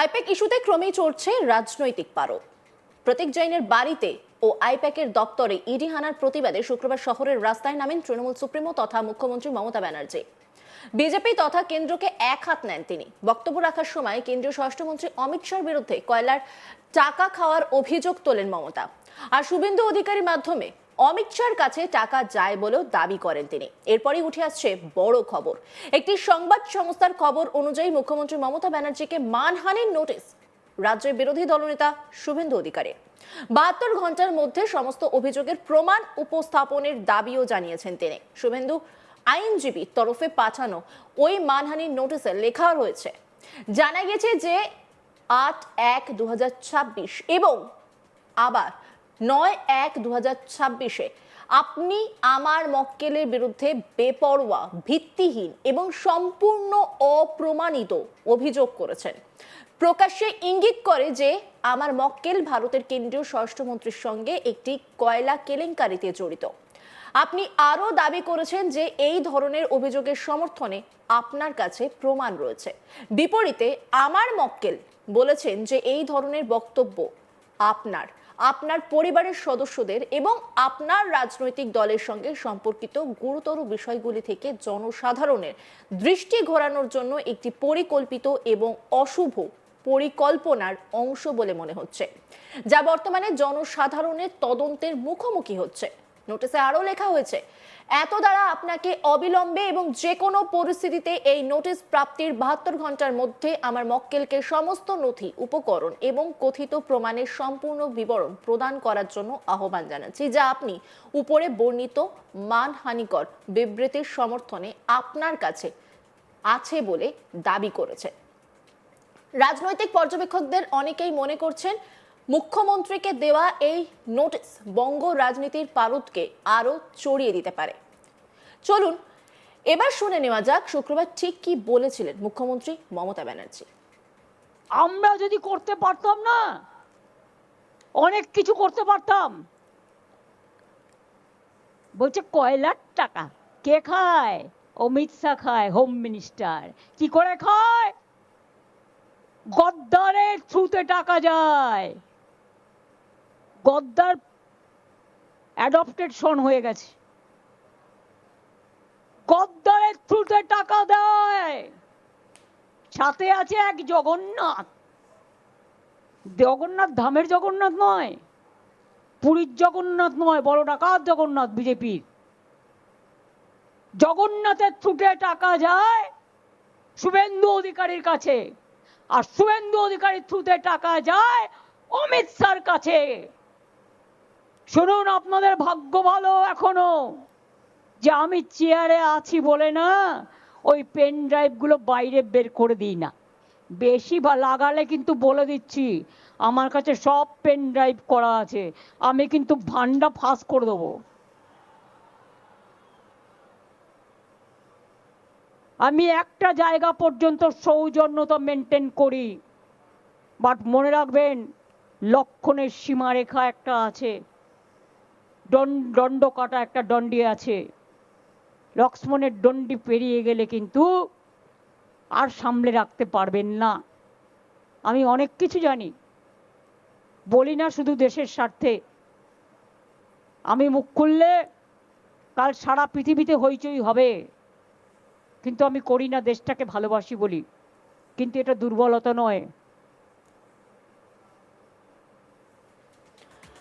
I-PAC ইস্যুতে ক্রমেই চড়ছে রাজনৈতিক পারদ প্রতীক জৈনের বাড়িতে ও আইপ্যাকের দপ্তরে ইডি হানার প্রতিবাদে শুক্রবার শহরের রাস্তায় নামেন তৃণমূল সুপ্রিমো তথা মুখ্যমন্ত্রী মমতা ব্যানার্জি। বিজেপি তথা কেন্দ্রকে এক হাত নেন তিনি। বক্তব্য রাখার সময় কেন্দ্রীয় স্বরাষ্ট্রমন্ত্রী অমিত শাহর বিরুদ্ধে কয়লার টাকা খাওয়ার অভিযোগ তোলেন মমতা। আর শুভেন্দু অধিকারীর মাধ্যমে অমিত শাহর কাছে টাকা যায় বলেও দাবি করেন তিনি। এরপরই উঠে আসছে বড় খবর। একটি সংবাদ সংস্থার খবর অনুযায়ী মুখ্যমন্ত্রী মমতা ব্যানার্জিকে মানহানির নোটিশ রাজ্যের বিরোধী দলনেতা শুভেন্দু অধিকারী। বাহাত্তর ঘণ্টার মধ্যে সমস্ত অভিযোগের প্রমাণ উপস্থাপনের দাবিও জানিয়েছেন তিনি। শুভেন্দু আইনজীবী তরফে পাঠানো ওই মানহানির নোটিশে লেখা রয়েছে, জানা গেছে যে আট এক দু এবং আবার নয় এক দু হাজার ছাব্বিশে আপনি আমার মক্কেলের বিরুদ্ধে বেপরোয়া, ভিত্তিহীন এবং সম্পূর্ণ অপ্রমাণিত অভিযোগ করেছেন। প্রকাশ্যে ইঙ্গিত করে যে আমার মক্কেল ভারতের কেন্দ্রীয় স্বরাষ্ট্রমন্ত্রীর সঙ্গে একটি কয়লা কেলেঙ্কারিতে জড়িত। আপনি আরও দাবি করেছেন যে এই ধরনের অভিযোগের সমর্থনে আপনার কাছে প্রমাণ রয়েছে। বিপরীতে আমার মক্কেল বলেছেন যে এই ধরনের বক্তব্য আপনার। আপনার পরিবারের সদস্যদের এবং আপনার রাজনৈতিক দলের সঙ্গে সম্পর্কিত গুরুতর বিষয়গুলি থেকে জনসাধারণের দৃষ্টি ঘোরানোর জন্য একটি পরিকল্পিত এবং অশুভ পরিকল্পনার অংশ বলে মনে হচ্ছে, যা বর্তমানে জনসাধারণের তদন্তের মুখোমুখি হচ্ছে। নোটিসে আরও লেখা হয়েছে এত দ্বারা আপনাকে অবিলম্বে এবং যে কোনো পরিস্থিতিতে এই নোটিশ প্রাপ্তির বাহাত্তর ঘণ্টার মধ্যে আমার মক্কেলকে সমস্ত নথি, উপকরণ এবং কথিত প্রমাণের সম্পূর্ণ বিবরণ প্রদান করার জন্য আহ্বান জানাচ্ছি, যা আপনি উপরে বর্ণিত মানহানিকর বিবৃতির সমর্থনে আপনার কাছে আছে বলে দাবি করেছে রাজনৈতিক পর্যবেক্ষকদের অনেকেই মনে করছেন মুখ্যমন্ত্রীকে দেওয়া এই নোটিশ বঙ্গ রাজনীতির পারদকে আরও চড়িয়ে দিতে পারে। চলুন, এবার শুনে নেওয়া যাক শুক্রবার ঠিক কি বলেছিলেন মুখ্যমন্ত্রী মমতা ব্যানার্জি। আমরা যদি করতে পারতাম না, অনেক কিছু করতে পারতাম। বলছে কয়লার টাকা? কে খায়? অমিত শাহ খায় হোম মিনিস্টার কি করে খায়? গদ্দারের থ্রুতে টাকা যায়। গদ্দার অ্যাডপ্টেড সন হয়ে গেছে। গদ্দারের থ্রুতে টাকা দেয়। সাথে আছে এক জগন্নাথ। জগন্নাথ ধামের জগন্নাথ নয়, পুরীর জগন্নাথ নয়, বড় ডাকাত জগন্নাথ বিজেপির। জগন্নাথের থ্রুতে টাকা যায় শুভেন্দু অধিকারীর কাছে। আর শুভেন্দু অধিকারীর থ্রুতে টাকা যায় অমিত শাহর কাছে। শুনুন, আপনাদের ভাগ্য ভালো এখনও। যে আমি চেয়ারে আছি বলে না, ওই পেন ড্রাইভগুলো বাইরে বের করে দিই না। বেশি বা লাগালে কিন্তু বলে দিচ্ছি, আমার কাছে সব পেন ড্রাইভ করা আছে, আমি কিন্তু ভান্ডা ফাঁস করে দেবো। আমি একটা জায়গা পর্যন্ত সৌজন্যতা মেনটেন করি, বাট মনে রাখবেন, লক্ষণের সীমারেখা একটা আছে। দণ্ড কাটা একটা দণ্ডি আছে। লক্ষ্মণের দণ্ডি পেরিয়ে গেলে কিন্তু আর সামলে রাখতে পারবেন না। আমি অনেক কিছু জানি। বলি না শুধু দেশের স্বার্থে। আমি মুখ খুললে কাল সারা পৃথিবীতে হইচই হবে। কিন্তু আমি করি না দেশটাকে ভালোবাসি বলি। কিন্তু এটা দুর্বলতা নয়।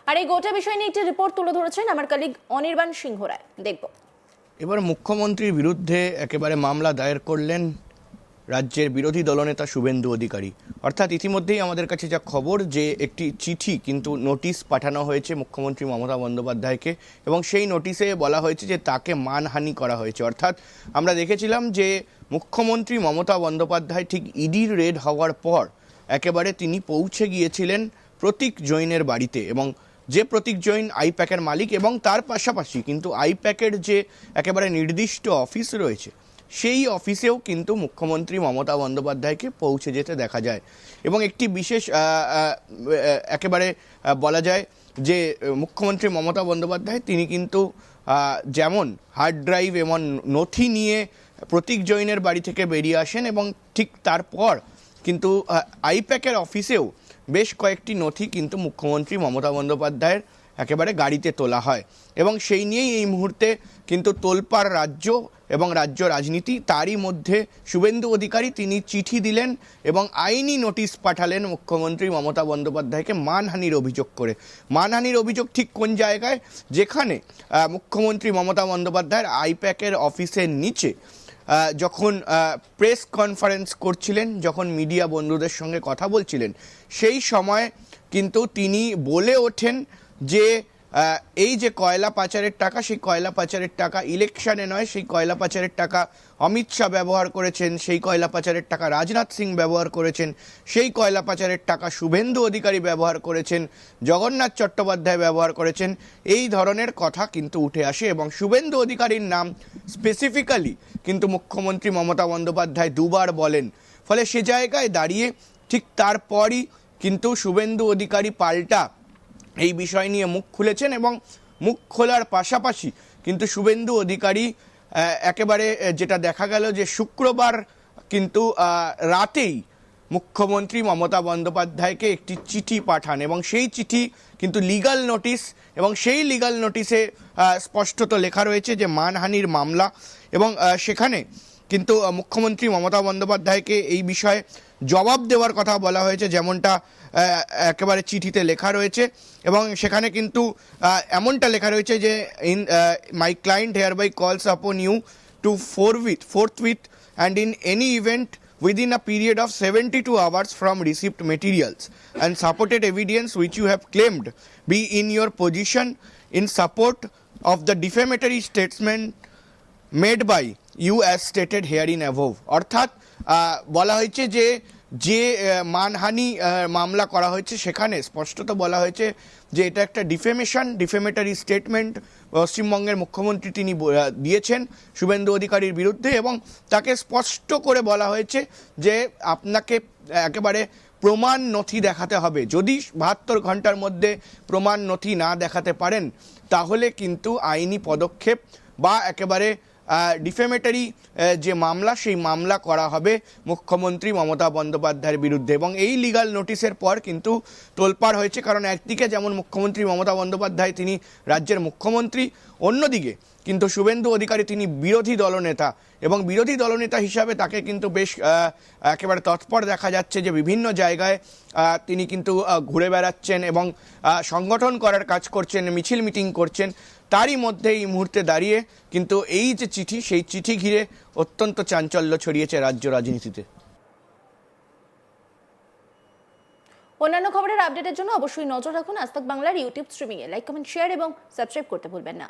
আর এই গোটা বিষয় নিয়ে একটি রিপোর্ট তুলে ধরেছেন আমার কালিগ অনির্বাণ সিংহ রায়। দেখব। এবার মুখ্যমন্ত্রীর বিরুদ্ধে একেবারে মামলা দায়ের করলেন রাজ্যের বিরোধী দলনেতা শুভেন্দু অধিকারী। অর্থাৎ ইতিমধ্যেই আমাদের কাছে যা খবর যে একটি চিঠি কিন্তু নোটিশ পাঠানো হয়েছে মুখ্যমন্ত্রী মমতা বন্দ্যোপাধ্যায়কে এবং সেই নোটিশে বলা হয়েছে যে তাকে মানহানি করা হয়েছে। অর্থাৎ আমরা দেখেছিলাম যে মুখ্যমন্ত্রী মমতা বন্দ্যোপাধ্যায় ঠিক ইডির রেড হওয়ার পর একেবারে তিনি পৌঁছে গিয়েছিলেন প্রতীক জৈনের বাড়িতে এবং যে প্রতীক জৈন আইপ্যাকের মালিক এবং তার পাশাপাশি কিন্তু আইপ্যাকের যে একেবারে নির্দিষ্ট অফিস রয়েছে, সেই অফিসেও কিন্তু মুখ্যমন্ত্রী মমতা বন্দ্যোপাধ্যায়কে পৌঁছে যেতে দেখা যায়। এবং একটি বিশেষ একেবারে বলা যায় যে, মুখ্যমন্ত্রী মমতা বন্দ্যোপাধ্যায় তিনি কিন্তু যেমন হার্ড ড্রাইভ এমন নথি নিয়ে প্রতীক জৈনের বাড়ি থেকে বেরিয়ে আসেন এবং ঠিক তারপর কিন্তু আইপ্যাকের অফিসেও বেশ কয়েকটি নথি কিন্তু মুখ্যমন্ত্রী মমতা বন্দ্যোপাধ্যায়ের একেবারে গাড়িতে তোলা হয়। এবং সেই নিয়েই এই মুহূর্তে কিন্তু তোলপাড় রাজ্য এবং রাজ্য রাজনীতি, তারই মধ্যে শুভেন্দু অধিকারী তিনি চিঠি দিলেন এবং আইনি নোটিশ পাঠালেন মুখ্যমন্ত্রী মমতা বন্দ্যোপাধ্যায়কে মানহানির অভিযোগ করে। মানহানির অভিযোগ ঠিক কোন জায়গায়? যেখানে মুখ্যমন্ত্রী মমতা বন্দ্যোপাধ্যায়ের আইপ্যাকের অফিসের নিচে যখন প্রেস কনফারেন্স করছিলেন, যখন মিডিয়া বন্ধুদের সঙ্গে কথা বলছিলেন, সেই সময় কিন্তু তিনি বলে ওঠেন যে এই যে কয়লা পাচারের টাকা, সেই কয়লা পাচারের টাকা ইলেকশনে নয়, সেই কয়লা পাচারের টাকা অমিত শাহ ব্যবহার করেছেন, সেই কয়লা পাচারের টাকা রাজনাথ সিং ব্যবহার করেছেন, সেই কয়লা পাচারের টাকা শুভেন্দু অধিকারী ব্যবহার করেছেন, জগন্নাথ চট্টোপাধ্যায় ব্যবহার করেছেন, এই ধরনের কথা কিন্তু উঠে আসে এবং শুভেন্দু অধিকারীর নাম স্পেসিফিক্যালি কিন্তু মুখ্যমন্ত্রী মমতা বন্দ্যোপাধ্যায় দুবার বলেন। ফলে সে জায়গায় দাঁড়িয়ে ঠিক তারপরই কিন্তু শুভেন্দু অধিকারী পাল্টা এই বিষয় নিয়ে মুখ খুলেছেন এবং মুখ খোলার পাশাপাশি কিন্তু শুভেন্দু অধিকারী একেবারে যেটা দেখা গেল যে শুক্রবার কিন্তু রাতেই মুখ্যমন্ত্রী মমতা বন্দ্যোপাধ্যায়কে একটি চিঠি পাঠান এবং সেই চিঠি কিন্তু লিগাল নোটিশ এবং সেই লিগাল নোটিশে স্পষ্টত লেখা রয়েছে যে মানহানির মামলা এবং সেখানে কিন্তু মুখ্যমন্ত্রী মমতা বন্দ্যোপাধ্যায়কে এই বিষয়ে জবাব দেওয়ার কথা বলা হয়েছে যেমনটা একেবারে চিঠিতে লেখা রয়েছে এবং সেখানে কিন্তু এমনটা লেখা রয়েছে যে in my client hereby calls upon you to forthwith forthwith and in any event within a period of 72 hours from received materials and supported evidence which you have claimed be in your position in support of the defamatory statement made by you as stated hereinabove অর্থাৎ বলা হয়েছে যে যে মানহানি মামলা করা হয়েছে সেখানে স্পষ্টত বলা হয়েছে যে এটা একটা ডিফেমেশন, ডিফেমেটারি স্টেটমেন্ট পশ্চিমবঙ্গের মুখ্যমন্ত্রী তিনি দিয়েছেন শুভেন্দু অধিকারীর বিরুদ্ধে এবং তাকে স্পষ্ট করে বলা হয়েছে যে আপনাকে একেবারে প্রমাণ নথি দেখাতে হবে। যদি বাহাত্তর ঘণ্টার মধ্যে প্রমাণ নথি না দেখাতে পারেন, তাহলে কিন্তু আইনি পদক্ষেপ বা একেবারে ডিফেমেটারি যে মামলা, সেই মামলা করা হবে মুখ্যমন্ত্রী মমতা বন্দ্যোপাধ্যায়ের বিরুদ্ধে। এবং এই লিগাল নোটিশের পর কিন্তু তোলপাড় হয়েছে, কারণ একদিকে যেমন মুখ্যমন্ত্রী মমতা বন্দ্যোপাধ্যায়, তিনি রাজ্যের মুখ্যমন্ত্রী, অন্যদিকে কিন্তু শুভেন্দু অধিকারী, তিনি বিরোধী দলনেতা। এবং বিরোধী দলনেতা হিসাবে তাকে কিন্তু বেশ একেবারে তৎপর দেখা যাচ্ছে যে বিভিন্ন জায়গায় তিনি কিন্তু ঘুরে বেড়াচ্ছেন এবং সংগঠন করার কাজ করছেন, মিছিল মিটিং করছেন। তারই মধ্যে এই মুহূর্তে দাঁড়িয়ে কিন্তু এই যে চিঠি, সেই চিঠি ঘিরে অত্যন্ত চাঞ্চল্য ছড়িয়েছে রাজ্য রাজনীতিতে। অন্যান্য খবরের আপডেটের জন্য অবশ্যই নজর রাখুন আজ বাংলার ইউটিউব স্ট্রিমিংয়ে লাইক কমেন্ট শেয়ার এবং সাবস্ক্রাইব করতে ভুলবেন না।